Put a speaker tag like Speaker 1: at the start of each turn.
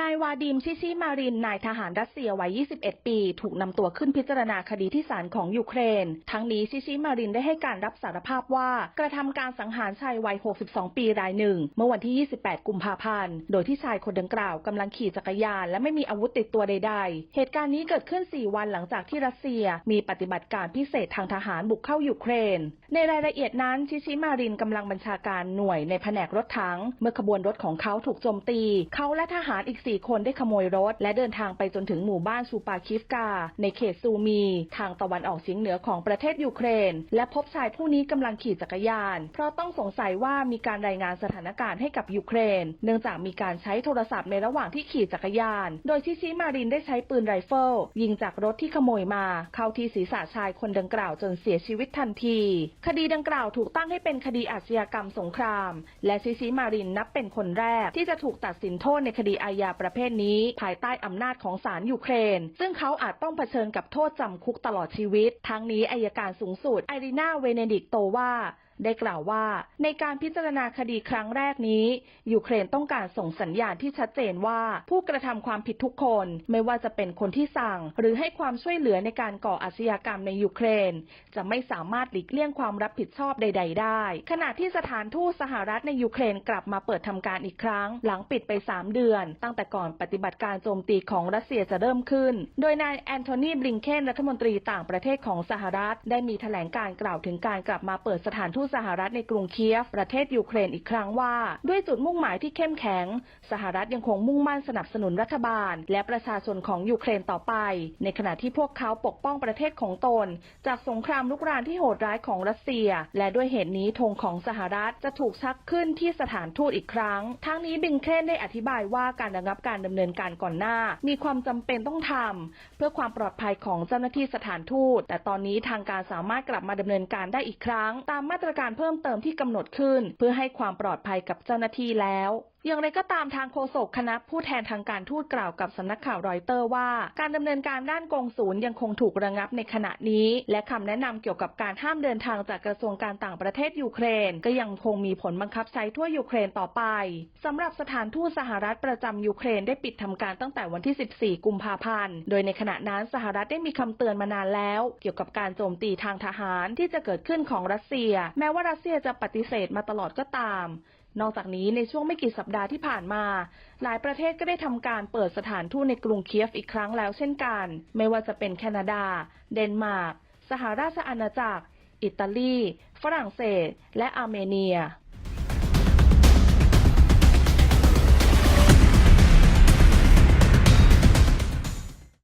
Speaker 1: นายวาดิมชิชิมาริน นายทหารรัสเซียวัย 21 ปี ถูกนำตัวขึ้นพิจารณาคดีที่ศาลของยูเครน ทั้งนี้ชิชิมารินได้ให้การรับสารภาพว่า กระทำการสังหารชายวัย 62 ปีรายหนึ่ง เมื่อวันที่ 28 กุมภาพันธ์ โดยที่ชายคนดังกล่าวกำลังขี่จักรยาน และไม่มีอาวุธติดตัวใด ๆ เหตุการณ์นี้เกิดขึ้น 4 วันหลังจากที่รัสเซีย มีปฏิบัติการพิเศษทางทหารบุกเข้ายูเครน ในรายละเอียดนั้นชิชิมารินกำลังบัญชาการหน่วยในแผนกรถถัง เมื่อขบวนรถของเขาถูกโจมตี เขาและทหารอีก4 คนได้ขโมยรถ และเดินทางไปจนถึงหมู่บ้านชูปาคิฟกา ในเขตซูมี ทางตะวันออกเฉียงเหนือของประเทศยูเครน และพบชายผู้นี้กำลังขี่จักรยาน เพราะต้องสงสัยว่ามีการรายงานสถานการณ์ให้กับยูเครน เนื่องจากมีการใช้โทรศัพท์ในระหว่างที่ขี่จักรยาน โดยชิชิมารินได้ใช้ปืนไรเฟิลยิงจากรถที่ขโมยมา เข้าที่ศีรษะชายคนดังกล่าวจนเสียชีวิตทันที คดีดังกล่าวถูกตั้งให้เป็นคดีอาชญากรรมสงคราม และชิชิมารินนับเป็นคนแรกที่จะถูกตัดสินโทษในคดีอาญาประเภทนี้ ภายใต้อำนาจของศาลยูเครน ซึ่งเขาอาจต้องเผชิญกับโทษจำคุกตลอดชีวิต ทั้งนี้อายการสูงสุดไอรินาเวเนดิกโตว่า ได้กล่าวว่า ในการพิจารณาคดีครั้งแรกนี้ ยูเครนต้องการส่งสัญญาณที่ชัดเจนว่า ผู้กระทำความผิดทุกคน ไม่ว่าจะเป็นคนที่สั่ง หรือให้ความช่วยเหลือในการก่ออาชญากรรมในยูเครน จะไม่สามารถหลีกเลี่ยงความรับผิดชอบใด ๆ ได้ ขณะที่สถานทูตสหรัฐในยูเครนกลับมาเปิดทำการอีกครั้ง หลังปิดไป 3 เดือน ตั้งแต่ก่อนปฏิบัติการโจมตีของรัสเซียจะเริ่มขึ้น โดยนายแอนโทนีบลิงเคนรัฐมนตรีต่างประเทศของสหรัฐ ได้มีแถลงการกล่าวถึงการกลับมาเปิดสถานทูตสหรัฐในกรุงเคียฟประเทศยูเครนอีกครั้งว่า ด้วยจุดมุ่งหมายที่เข้มแข็ง สหรัฐยังคงมุ่งมั่นสนับสนุนรัฐบาล และประชาชนของยูเครนต่อไป ในขณะที่พวกเขาปกป้องประเทศของตน จากสงครามลุกรานที่โหดร้ายของรัสเซีย และด้วยเหตุนี้ธงของสหรัฐจะถูกชักขึ้นที่สถานทูตอีกครั้ง ทั้งนี้บิงเคนได้อธิบายว่าการระงับการดำเนินการก่อนหน้า มีความจำเป็นต้องทำเพื่อความปลอดภัยของเจ้าหน้าที่สถานทูต แต่ตอนนี้ทางการสามารถกลับมาดำเนินการได้อีกครั้ง ตามมาตรการเพิ่มเติมที่กำหนดขึ้น เพื่อให้ความปลอดภัยกับเจ้าหน้าที่แล้วอย่างไรก็ตามทางโฆษกคณะผู้แทนทางการทูตกล่าวกับสำนักข่าวรอยเตอร์ว่า การดำเนินการด้านกงศูนย์ยังคงถูกระงับในขณะนี้ และคำแนะนำเกี่ยวกับการห้ามเดินทางจากกระทรวงการต่างประเทศยูเครน ก็ยังคงมีผลบังคับใช้ทั่วยูเครนต่อไปสำหรับสถานทูตสหรัฐประจำยูเครนได้ปิดทำการตั้งแต่วันที่ 14 กุมภาพันธ์ โดยในขณะนั้นสหรัฐได้มีคำเตือนมานานแล้ว เกี่ยวกับการโจมตีทางทหารที่จะเกิดขึ้นของรัสเซีย แม้ว่ารัสเซียจะปฏิเสธมาตลอดก็ตามนอกจากนี้ในช่วงไม่กี่สัปดาห์ที่ผ่านมา หลายประเทศก็ได้ทำการเปิดสถานทูตในกรุงเคียฟอีกครั้งแล้วเช่นกัน ไม่ว่าจะเป็นแคนาดา เดนมาร์ก สหราชอาณาจักร อิตาลี ฝรั่งเศส และอาร์เมเนีย